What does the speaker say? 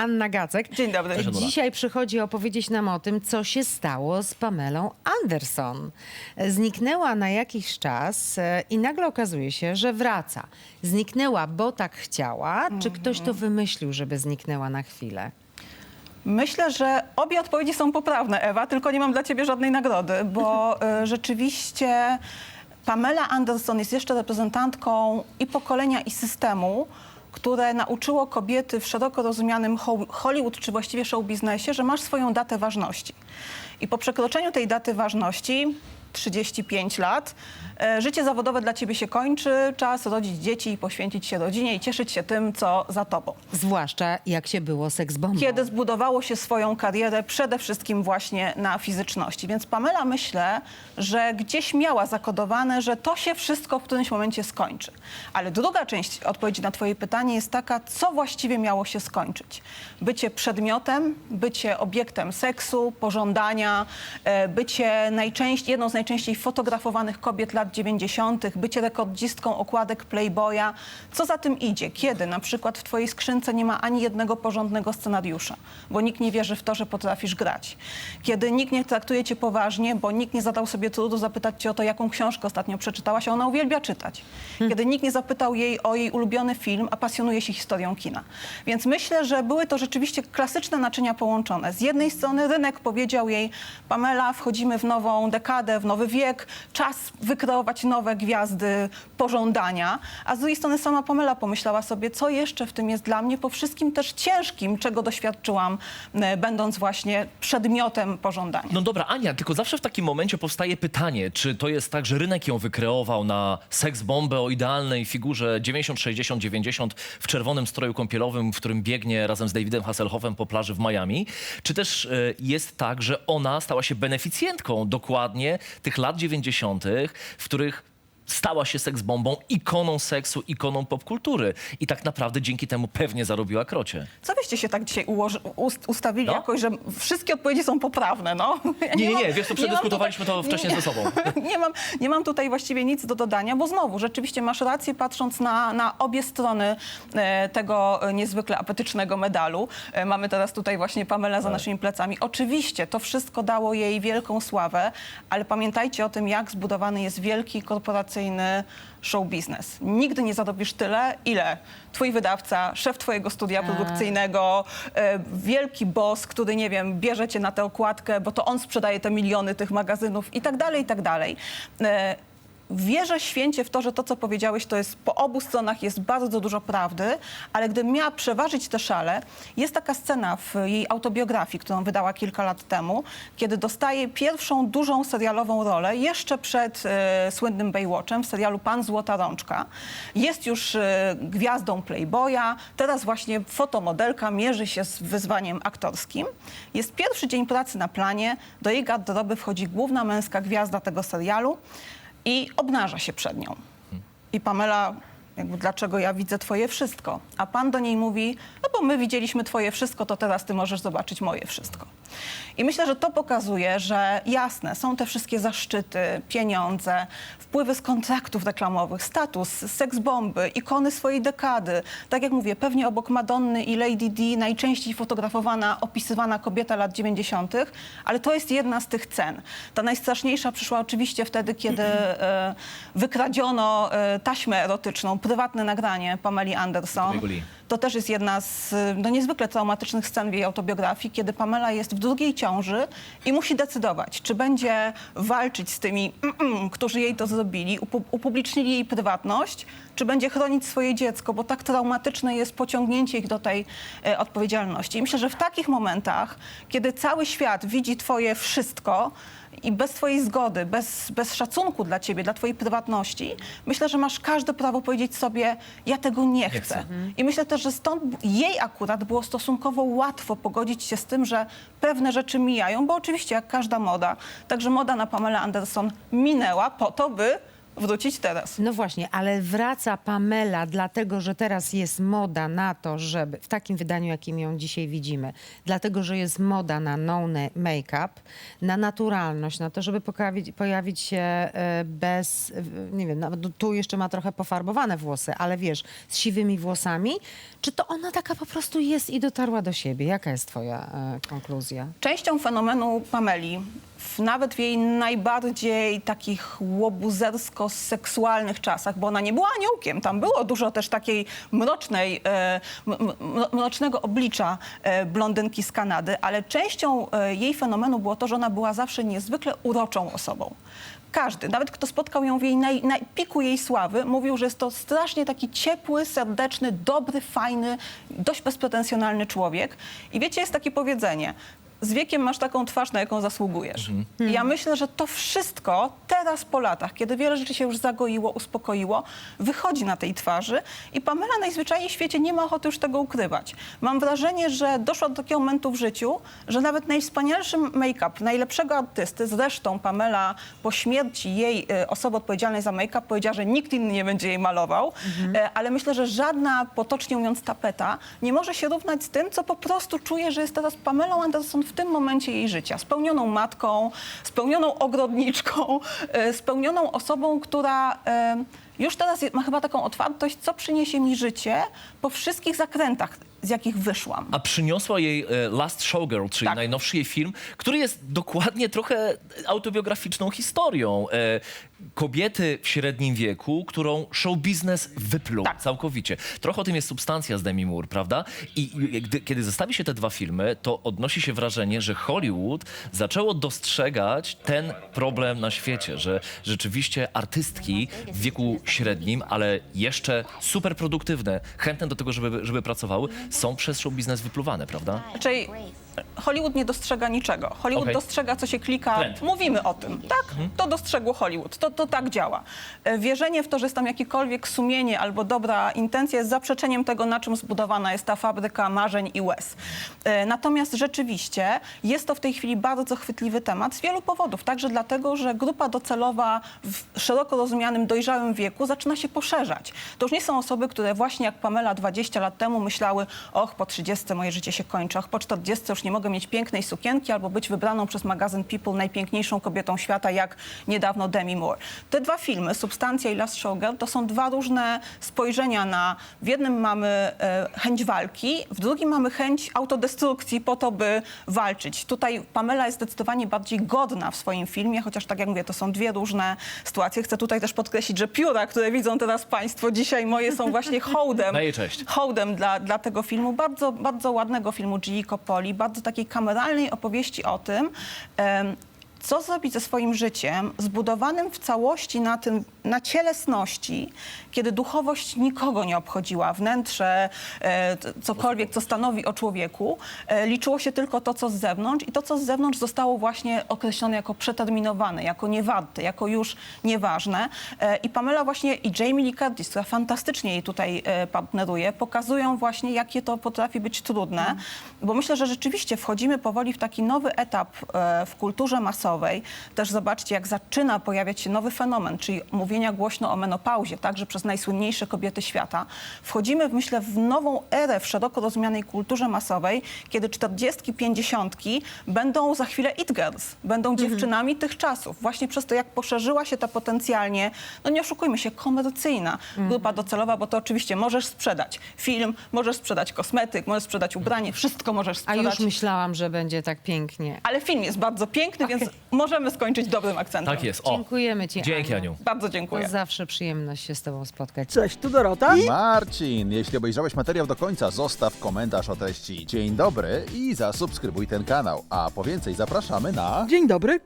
Anna Gacek. Dzień dobry. Cześć, Anula. Dzisiaj przychodzi opowiedzieć nam o tym, co się stało z Pamelą Anderson. Zniknęła na jakiś czas e, i nagle okazuje się, że wraca. Zniknęła, bo tak chciała, czy ktoś to wymyślił, żeby zniknęła na chwilę? Myślę, że obie odpowiedzi są poprawne, Ewa, tylko nie mam dla ciebie żadnej nagrody, bo y, rzeczywiście Pamela Anderson jest jeszcze reprezentantką i pokolenia, i systemu, które nauczyło kobiety w szeroko rozumianym ho- Hollywood, czy właściwie show biznesie, że masz swoją datę ważności. I po przekroczeniu tej daty ważności, 35 lat, e, życie zawodowe dla ciebie się kończy, czas rodzić dzieci i poświęcić się rodzinie i cieszyć się tym, co za tobą. Zwłaszcza jak się było seksbombą. Kiedy zbudowało się swoją karierę przede wszystkim właśnie na fizyczności. Więc Pamela myślę, że gdzieś miała zakodowane, że to się wszystko w którymś momencie skończy. Ale druga część odpowiedzi na twoje pytanie jest taka, co właściwie miało się skończyć. Bycie przedmiotem, bycie obiektem seksu, pożądania, e, bycie najczęściej, jedną z najczęściej fotografowanych kobiet lat 90., bycie rekordzistką okładek Playboya. Co za tym idzie? Kiedy na przykład w twojej skrzynce nie ma ani jednego porządnego scenariusza, bo nikt nie wierzy w to, że potrafisz grać. Kiedy nikt nie traktuje cię poważnie, bo nikt nie zadał sobie trudu zapytać cię o to, jaką książkę ostatnio przeczytałaś, a ona uwielbia czytać. Kiedy nikt nie zapytał jej o jej ulubiony film, a pasjonuje się historią kina. Więc myślę, że były to rzeczywiście klasyczne naczynia połączone. Z jednej strony rynek powiedział jej, Pamela, wchodzimy w nową dekadę, w nowy wiek, czas wykreować nowe gwiazdy pożądania, a z drugiej strony sama Pamela pomyślała sobie, co jeszcze w tym jest dla mnie, po wszystkim też ciężkim, czego doświadczyłam, e, będąc właśnie przedmiotem pożądania. No dobra, Ania, tylko zawsze w takim momencie powstaje pytanie, czy to jest tak, że rynek ją wykreował na seks bombę o idealnej figurze 90, 60, 90 w czerwonym stroju kąpielowym, w którym biegnie razem z Davidem Hasselhoffem po plaży w Miami, czy też e, jest tak, że ona stała się beneficjentką dokładnie tych lat 90., w których stała się seks bombą, ikoną seksu, ikoną popkultury i tak naprawdę dzięki temu pewnie zarobiła krocie. Co byście się tak dzisiaj ułoży, ust, ustawili No. jakoś, że wszystkie odpowiedzi są poprawne, no? Ja Nie, nie, mam- nie, wiesz co, mam przedyskutowaliśmy to wcześniej ze sobą. nie, mam, nie mam tutaj właściwie nic do dodania, bo znowu, rzeczywiście masz rację, patrząc na, na obie strony e, tego e, niezwykle apetycznego medalu. E, mamy teraz tutaj właśnie Pamela za naszymi plecami. Oczywiście to wszystko dało jej wielką sławę, ale pamiętajcie o tym, jak zbudowany jest wielki, korporacyjny show biznes. Nigdy nie zarobisz tyle, ile twój wydawca, szef twojego studia produkcyjnego, e, wielki boss, który, nie wiem, bierze cię na tę okładkę, bo to on sprzedaje te miliony tych magazynów i tak dalej, i tak dalej. E, Wierzę święcie w to, że to, co powiedziałeś, to jest po obu stronach jest bardzo dużo prawdy, ale gdybym miała przeważyć te szale, jest taka scena w jej autobiografii, którą wydała kilka lat temu, kiedy dostaje pierwszą dużą serialową rolę jeszcze przed e, słynnym Baywatchem w serialu Pan Złota Rączka. Jest już e, gwiazdą Playboya, teraz właśnie fotomodelka mierzy się z wyzwaniem aktorskim. Jest pierwszy dzień pracy na planie, do jej garderoby wchodzi główna męska gwiazda tego serialu i obnaża się przed nią. I Pamela, jakby dlaczego ja widzę twoje wszystko? A pan do niej mówi, no bo my widzieliśmy twoje wszystko, to teraz ty możesz zobaczyć moje wszystko. I myślę, że to pokazuje, że jasne, są te wszystkie zaszczyty, pieniądze, wpływy z kontraktów reklamowych, status, seks bomby, ikony swojej dekady. Tak jak mówię, pewnie obok Madonny i Lady D najczęściej fotografowana, opisywana kobieta lat 90., ale to jest jedna z tych cen. Ta najstraszniejsza przyszła oczywiście wtedy, kiedy e, wykradziono e, taśmę erotyczną, prywatne nagranie Pameli Anderson. To też jest jedna z no, niezwykle traumatycznych scen w jej autobiografii, kiedy Pamela jest w drugiej ciąży i musi decydować, czy będzie walczyć z tymi, mm, mm, którzy jej to zrobili, upu- upublicznili jej prywatność, czy będzie chronić swoje dziecko, bo tak traumatyczne jest pociągnięcie ich do tej e, odpowiedzialności. I myślę, że w takich momentach, kiedy cały świat widzi twoje wszystko, i bez twojej zgody, bez, bez szacunku dla ciebie, dla twojej prywatności, myślę, że masz każde prawo powiedzieć sobie, ja tego nie chcę. chcę. I myślę też, że stąd jej akurat było stosunkowo łatwo pogodzić się z tym, że pewne rzeczy mijają, bo oczywiście jak każda moda, także moda na Pamela Anderson minęła po to, by wrócić teraz. No właśnie, ale wraca Pamela, dlatego że teraz jest moda na to, żeby w takim wydaniu, jakim ją dzisiaj widzimy, dlatego że jest moda na no make-up, na naturalność, na to, żeby pojawić, pojawić się e, bez, e, nie wiem, nawet tu jeszcze ma trochę pofarbowane włosy, ale wiesz, z siwymi włosami. Czy to ona taka po prostu jest i dotarła do siebie? Jaka jest twoja e, konkluzja? Częścią fenomenu Pameli, w, nawet w jej najbardziej takich łobuzersko-seksualnych czasach, bo ona nie była aniołkiem, tam było dużo też takiej mrocznej, e, mrocznego oblicza e, blondynki z Kanady, ale częścią e, jej fenomenu było to, że ona była zawsze niezwykle uroczą osobą. Każdy, nawet kto spotkał ją w jej naj, na piku jej sławy, mówił, że jest to strasznie taki ciepły, serdeczny, dobry, fajny, dość bezpretensjonalny człowiek. I wiecie, jest takie powiedzenie, z wiekiem masz taką twarz, na jaką zasługujesz. I ja myślę, że to wszystko teraz po latach, kiedy wiele rzeczy się już zagoiło, uspokoiło, wychodzi na tej twarzy i Pamela najzwyczajniej w świecie nie ma ochoty już tego ukrywać. Mam wrażenie, że doszła do takiego momentu w życiu, że nawet najwspanialszy make-up, najlepszego artysty, zresztą Pamela po śmierci jej e, osoby odpowiedzialnej za make-up powiedziała, że nikt inny nie będzie jej malował, e, ale myślę, że żadna, potocznie mówiąc, tapeta nie może się równać z tym, co po prostu czuje, że jest teraz Pamelą Anderson w tym momencie jej życia. Spełnioną matką, spełnioną ogrodniczką, e, spełnioną osobą, która e, już teraz ma chyba taką otwartość, co przyniesie mi życie po wszystkich zakrętach, z jakich wyszłam. A przyniosła jej e, Last Showgirl, czyli Tak. najnowszy jej film, który jest dokładnie trochę autobiograficzną historią. E, kobiety w średnim wieku, którą show biznes wypluł Tak. całkowicie. Trochę o tym jest substancja z Demi Moore, prawda? I, i gdy, kiedy zestawi się te dwa filmy, to odnosi się wrażenie, że Hollywood zaczęło dostrzegać ten problem na świecie, że rzeczywiście artystki w wieku średnim, ale jeszcze super produktywne, chętne do tego, żeby, żeby pracowały, są przez show biznes wypluwane, prawda? Raczej Hollywood nie dostrzega niczego. Hollywood Okej. dostrzega, co się klika. Trend. Mówimy o tym. Tak, to dostrzegło Hollywood. To, to tak działa. E, Wierzenie w to, że jest tam jakiekolwiek sumienie albo dobra intencja jest zaprzeczeniem tego, na czym zbudowana jest ta fabryka marzeń i łez. E, Natomiast rzeczywiście jest to w tej chwili bardzo chwytliwy temat z wielu powodów. Także dlatego, że grupa docelowa w szeroko rozumianym dojrzałym wieku zaczyna się poszerzać. To już nie są osoby, które właśnie jak Pamela 20 lat temu myślały, och, po 30 moje życie się kończy, och, po 40 już nie mogę mieć pięknej sukienki albo być wybraną przez magazyn People najpiękniejszą kobietą świata, jak niedawno Demi Moore. Te dwa filmy, Substancja i Last Showgirl, to są dwa różne spojrzenia na... W jednym mamy e, chęć walki, w drugim mamy chęć autodestrukcji po to, by walczyć. Tutaj Pamela jest zdecydowanie bardziej godna w swoim filmie, chociaż tak jak mówię, to są dwie różne sytuacje. Chcę tutaj też podkreślić, że pióra, które widzą teraz Państwo dzisiaj moje są właśnie hołdem. Daję cześć. Hołdem dla, dla tego filmu, bardzo, bardzo ładnego filmu Gigi Coppoli, bardzo takiej kameralnej opowieści o tym, co zrobić ze swoim życiem, zbudowanym w całości na, tym, na cielesności, kiedy duchowość nikogo nie obchodziła, wnętrze, e, cokolwiek, co stanowi o człowieku, e, liczyło się tylko to, co z zewnątrz i to, co z zewnątrz zostało właśnie określone jako przeterminowane, jako niewarte, jako już nieważne. E, I Pamela właśnie i Jamie Lee Curtis, która fantastycznie jej tutaj partneruje, pokazują właśnie, jakie to potrafi być trudne, bo myślę, że rzeczywiście wchodzimy powoli w taki nowy etap w kulturze masowej. Też zobaczcie, jak zaczyna pojawiać się nowy fenomen, czyli mówienia głośno o menopauzie, także przez najsłynniejsze kobiety świata. Wchodzimy, myślę, w nową erę w szeroko rozumianej kulturze masowej, kiedy czterdziestki, pięćdziesiątki będą za chwilę it girls, będą dziewczynami tych czasów. Właśnie przez to, jak poszerzyła się ta potencjalnie, no nie oszukujmy się, komercyjna grupa docelowa, bo to oczywiście możesz sprzedać film, możesz sprzedać kosmetyk, możesz sprzedać ubranie, wszystko możesz A sprzedać. już myślałam, że będzie tak pięknie. Ale film jest bardzo piękny, więc możemy skończyć dobrym akcentem. Tak jest. O, Dziękujemy Ci, dzięki Aniu. Bardzo To dziękuję. zawsze przyjemność się z Tobą spotkać. Cześć, tu Dorota. Marcin, jeśli obejrzałeś materiał do końca, zostaw komentarz o treści. Dzień dobry i zasubskrybuj ten kanał. A po więcej zapraszamy na... Dzień dobry,